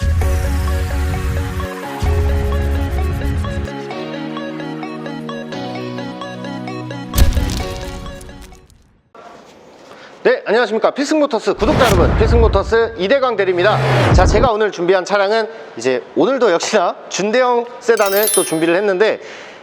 네, 안녕하십니까. 필승모터스 구독자 여러분, 필승모터스 이대광 대리입니다. 자, 제가 오늘 준비한 차량은 이제 오늘도 역시나 준대형 세단을 또 준비를 했는데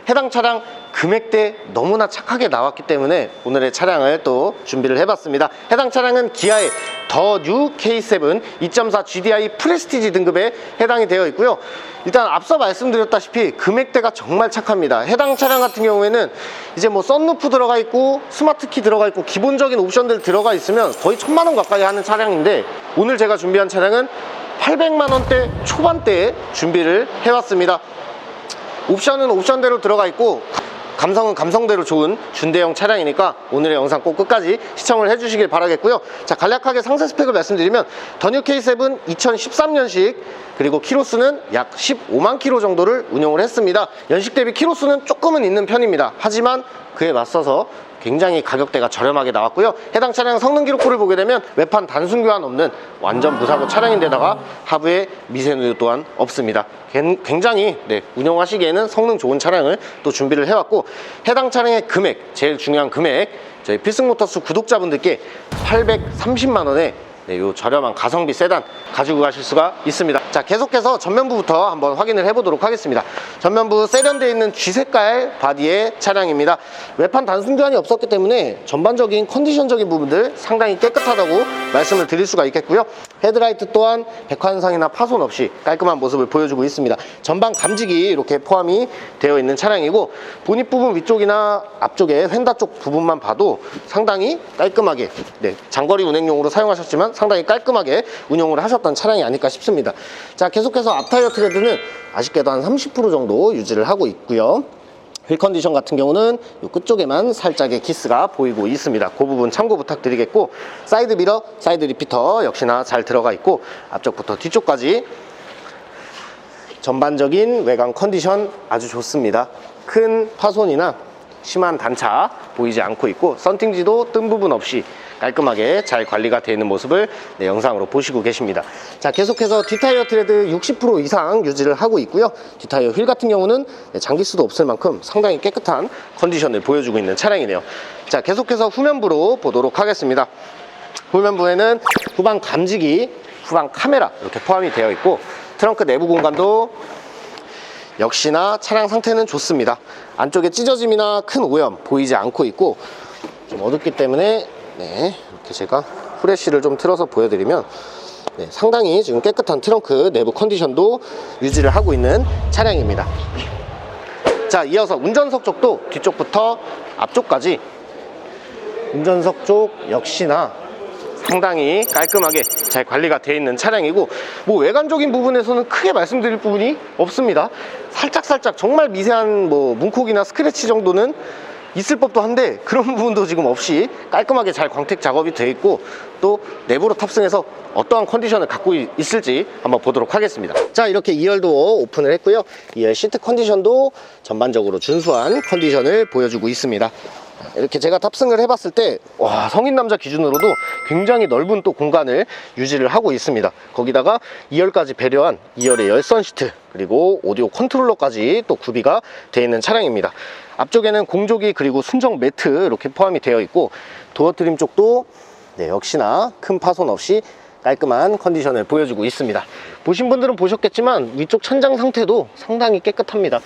해당 차량 금액대 너무나 착하게 나왔기 때문에 오늘의 차량을 또 준비를 해봤습니다. 해당 차량은 기아의 더 뉴 K7 2.4 GDI 프레스티지 등급에 해당이 되어 있고요. 일단 앞서 말씀드렸다시피 금액대가 정말 착합니다. 해당 차량 같은 경우에는 이제 뭐 썬루프 들어가 있고 스마트키 들어가 있고 기본적인 옵션들 들어가 있으면 거의 천만 원 가까이 하는 차량인데 오늘 제가 준비한 차량은 800만 원대 초반대에 준비를 해왔습니다. 옵션은 옵션대로 들어가 있고 감성은 감성대로 좋은 준대형 차량이니까 오늘의 영상 꼭 끝까지 시청을 해주시길 바라겠고요. 자 간략하게 상세 스펙을 말씀드리면 더뉴 K7 2013년식 그리고 키로수는 약 15만 키로 정도를 운용을 했습니다. 연식 대비 키로수는 조금은 있는 편입니다. 하지만 그에 맞서서 굉장히 가격대가 저렴하게 나왔고요. 해당 차량 성능 기록부를 보게 되면 외판 단순 교환 없는 완전 무사고 차량인데다가 하부에 미세누유 또한 없습니다. 겐- 굉장히 네, 운영하시기에는 성능 좋은 차량을 또 준비를 해왔고 해당 차량의 금액 제일 중요한 금액 저희 필승모터스 구독자분들께 830만 원에 네, 요 저렴한 가성비 세단 가지고 가실 수가 있습니다. 자, 계속해서 전면부부터 한번 확인을 해보도록 하겠습니다. 전면부 세련되어 있는 쥐색깔 바디의 차량입니다. 외판 단순 교환이 없었기 때문에 전반적인 컨디션적인 부분들 상당히 깨끗하다고 말씀을 드릴 수가 있겠고요. 헤드라이트 또한 백환상이나 파손 없이 깔끔한 모습을 보여주고 있습니다. 전방 감지기 이렇게 포함이 되어 있는 차량이고 보닛 부분 위쪽이나 앞쪽에 휀다 쪽 부분만 봐도 상당히 깔끔하게 네, 장거리 운행용으로 사용하셨지만 상당히 깔끔하게 운용을 하셨던 차량이 아닐까 싶습니다. 자, 계속해서 앞타이어 트레드는 아쉽게도 한 30% 정도 유지를 하고 있고요. 휠 컨디션 같은 경우는 이 끝쪽에만 살짝의 키스가 보이고 있습니다. 그 부분 참고 부탁드리겠고 사이드 미러, 사이드 리피터 역시나 잘 들어가 있고 앞쪽부터 뒤쪽까지 전반적인 외관 컨디션 아주 좋습니다. 큰 파손이나 심한 단차 보이지 않고 있고 썬팅지도 뜬 부분 없이 깔끔하게 잘 관리가 되어 있는 모습을 네, 영상으로 보시고 계십니다. 자, 계속해서 뒷타이어 트레드 60% 이상 유지를 하고 있고요. 뒷타이어 휠 같은 경우는 네, 장기수도 없을 만큼 상당히 깨끗한 컨디션을 보여주고 있는 차량이네요. 자, 계속해서 후면부로 보도록 하겠습니다. 후면부에는 후방 감지기, 후방 카메라 이렇게 포함이 되어 있고 트렁크 내부 공간도 역시나 차량 상태는 좋습니다. 안쪽에 찢어짐이나 큰 오염 보이지 않고 있고 좀 어둡기 때문에 네, 이렇게 제가 후레쉬를 좀 틀어서 보여드리면 네, 상당히 지금 깨끗한 트렁크 내부 컨디션도 유지를 하고 있는 차량입니다. 자, 이어서 운전석 쪽도 뒤쪽부터 앞쪽까지 운전석 쪽 역시나 상당히 깔끔하게 잘 관리가 되어 있는 차량이고 뭐 외관적인 부분에서는 크게 말씀드릴 부분이 없습니다 살짝살짝 정말 미세한 뭐 문콕이나 스크래치 정도는 있을 법도 한데 그런 부분도 지금 없이 깔끔하게 잘 광택 작업이 되어 있고 또 내부로 탑승해서 어떠한 컨디션을 갖고 있- 있을지 한번 보도록 하겠습니다. 자 이렇게 2열도 오픈을 했고요. 2열 시트 컨디션도 전반적으로 준수한 컨디션을 보여주고 있습니다 이렇게 제가 탑승을 해봤을 때, 와, 성인 남자 기준으로도 굉장히 넓은 또 공간을 유지를 하고 있습니다. 거기다가 2열까지 배려한 2열의 열선 시트, 그리고 오디오 컨트롤러까지 또 구비가 되어 있는 차량입니다. 앞쪽에는 공조기 그리고 순정 매트 이렇게 포함이 되어 있고, 도어 트림 쪽도 네, 역시나 큰 파손 없이 깔끔한 컨디션을 보여주고 있습니다. 보신 분들은 보셨겠지만 위쪽 천장 상태도 상당히 깨끗합니다.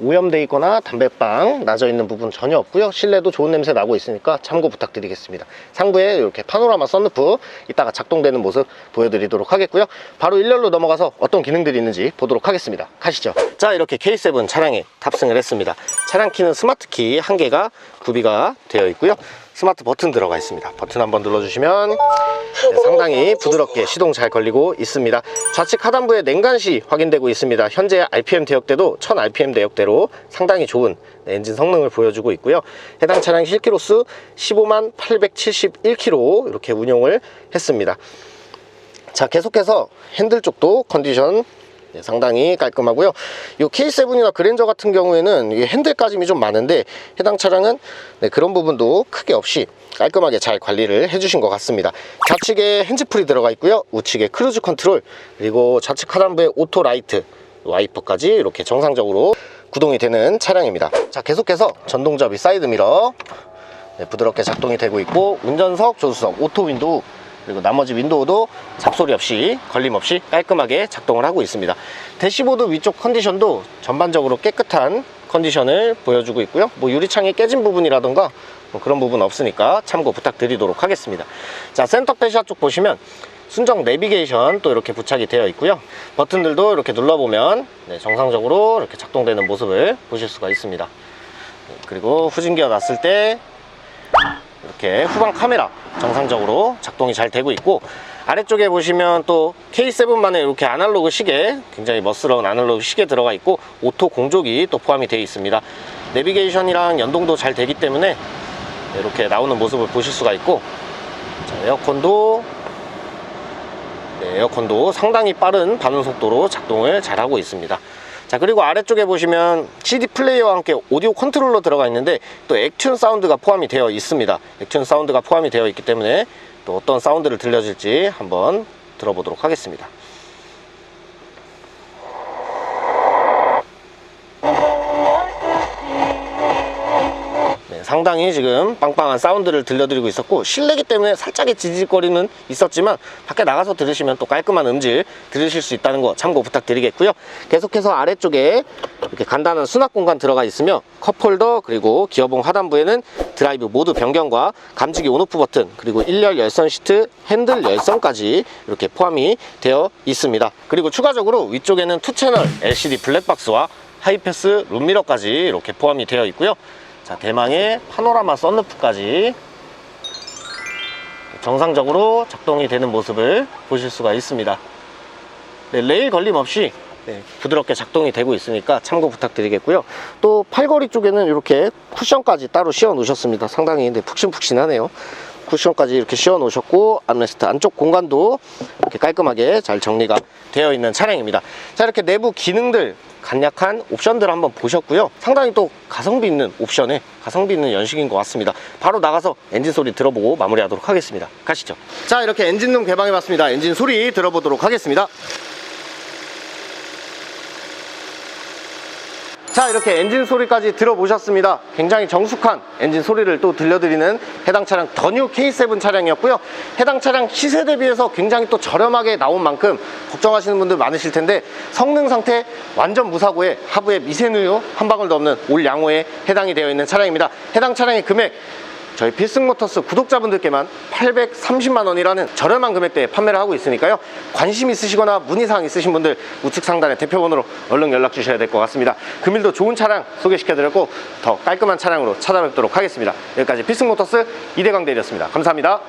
오염돼 있거나 담배빵 나져 있는 부분 전혀 없고요. 실내도 좋은 냄새 나고 있으니까 참고 부탁드리겠습니다. 상부에 이렇게 파노라마 썬루프 이따가 작동되는 모습 보여드리도록 하겠고요. 바로 1열로 넘어가서 어떤 기능들이 있는지 보도록 하겠습니다. 가시죠. 자 이렇게 K7 차량에 탑승을 했습니다. 차량 키는 스마트 키 한 개가 구비가 되어 있고요 스마트 버튼 들어가 있습니다. 버튼 한번 눌러주시면 네, 상당히 부드럽게 시동 잘 걸리고 있습니다. 좌측 하단부에 냉간시 확인되고 있습니다. 현재 RPM 대역대도 1000rpm 대역대로 상당히 좋은 네, 엔진 성능을 보여주고 있고요. 해당 차량 실키로수 15만 871km 이렇게 운용을 했습니다. 자 계속해서 핸들 쪽도 컨디션 네, 상당히 깔끔하고요. 이 K7이나 그랜저 같은 경우에는 이 핸들 까짐이 좀 많은데 해당 차량은 네, 그런 부분도 크게 없이 깔끔하게 잘 관리를 해주신 것 같습니다. 좌측에 핸즈풀이 들어가 있고요. 우측에 크루즈 컨트롤 그리고 좌측 하단부에 오토 라이트 와이퍼까지 이렇게 정상적으로 구동이 되는 차량입니다. 자 계속해서 전동접이 사이드 미러 네, 부드럽게 작동이 되고 있고 운전석, 조수석, 오토 윈도우 그리고 나머지 윈도우도 잡소리 없이 걸림 없이 깔끔하게 작동을 하고 있습니다. 대시보드 위쪽 컨디션도 전반적으로 깨끗한 컨디션을 보여주고 있고요. 뭐 유리창이 깨진 부분이라던가 뭐 그런 부분 없으니까 참고 부탁드리도록 하겠습니다. 자 센터 페시아 쪽 보시면 순정 내비게이션 또 이렇게 부착이 되어 있고요. 버튼들도 이렇게 눌러보면 네, 정상적으로 이렇게 작동되는 모습을 보실 수가 있습니다. 네, 그리고 후진기어 놨을 때 이렇게 후방 카메라 정상적으로 작동이 잘 되고 있고 아래쪽에 보시면 또 K7만의 이렇게 아날로그 시계 굉장히 멋스러운 아날로그 시계 들어가 있고 오토 공조기 또 포함이 되어 있습니다. 내비게이션이랑 연동도 잘 되기 때문에 이렇게 나오는 모습을 보실 수가 있고 자, 에어컨도 네, 에어컨도 상당히 빠른 반응 속도로 작동을 잘 하고 있습니다 자 그리고 아래쪽에 보시면 CD 플레이어와 함께 오디오 컨트롤러 들어가 있는데 또 액튠 사운드가 포함이 되어 있습니다. 액튠 사운드가 포함이 되어 있기 때문에 또 어떤 사운드를 들려줄지 한번 들어보도록 하겠습니다 상당히 지금 빵빵한 사운드를 들려드리고 있었고 실내기 때문에 살짝의 지질거리는 있었지만 밖에 나가서 들으시면 또 깔끔한 음질 들으실 수 있다는 거 참고 부탁드리겠고요. 계속해서 아래쪽에 이렇게 간단한 수납 공간 들어가 있으며 컵홀더 그리고 기어봉 하단부에는 드라이브 모드 변경과 감지기 온오프 버튼 그리고 1열 열선 시트 핸들 열선까지 이렇게 포함이 되어 있습니다. 그리고 추가적으로 위쪽에는 투 채널 LCD 블랙박스와 하이패스 룸미러까지 이렇게 포함이 되어 있고요 자 대망의 파노라마 썬루프까지 정상적으로 작동이 되는 모습을 보실 수가 있습니다. 네, 레일 걸림 없이 네, 부드럽게 작동이 되고 있으니까 참고 부탁드리겠고요. 또 팔걸이 쪽에는 이렇게 쿠션까지 따로 씌워 놓으셨습니다. 상당히 네, 푹신푹신하네요. 쿠션까지 이렇게 씌워 놓으셨고 암레스트 안쪽 공간도 이렇게 깔끔하게 잘 정리가 되어 있는 차량입니다. 자 이렇게 내부 기능들 간략한 옵션들 한번 보셨고요. 상당히 또 가성비 있는 옵션에 가성비 있는 연식인 것 같습니다. 바로 나가서 엔진 소리 들어보고 마무리하도록 하겠습니다. 가시죠. 자 이렇게 엔진룸 개방해 봤습니다. 엔진 소리 들어보도록 하겠습니다 자 이렇게 엔진 소리까지 들어보셨습니다. 굉장히 정숙한 엔진 소리를 또 들려드리는 해당 차량 더뉴 K7 차량이었고요. 해당 차량 시세 대비해서 굉장히 또 저렴하게 나온 만큼 걱정하시는 분들 많으실 텐데 성능 상태 완전 무사고에 하부에 미세누유 한 방울 도 없는 올 양호에 해당이 되어 있는 차량입니다. 해당 차량의 금액 저희 필승모터스 구독자분들께만 830만 원이라는 저렴한 금액대에 판매를 하고 있으니까요. 관심 있으시거나 문의사항 있으신 분들 우측 상단의 대표번호로 얼른 연락 주셔야 될 것 같습니다. 금일도 좋은 차량 소개시켜 드렸고 더 깔끔한 차량으로 찾아뵙도록 하겠습니다. 여기까지 필승모터스 이대광 대리였습니다. 감사합니다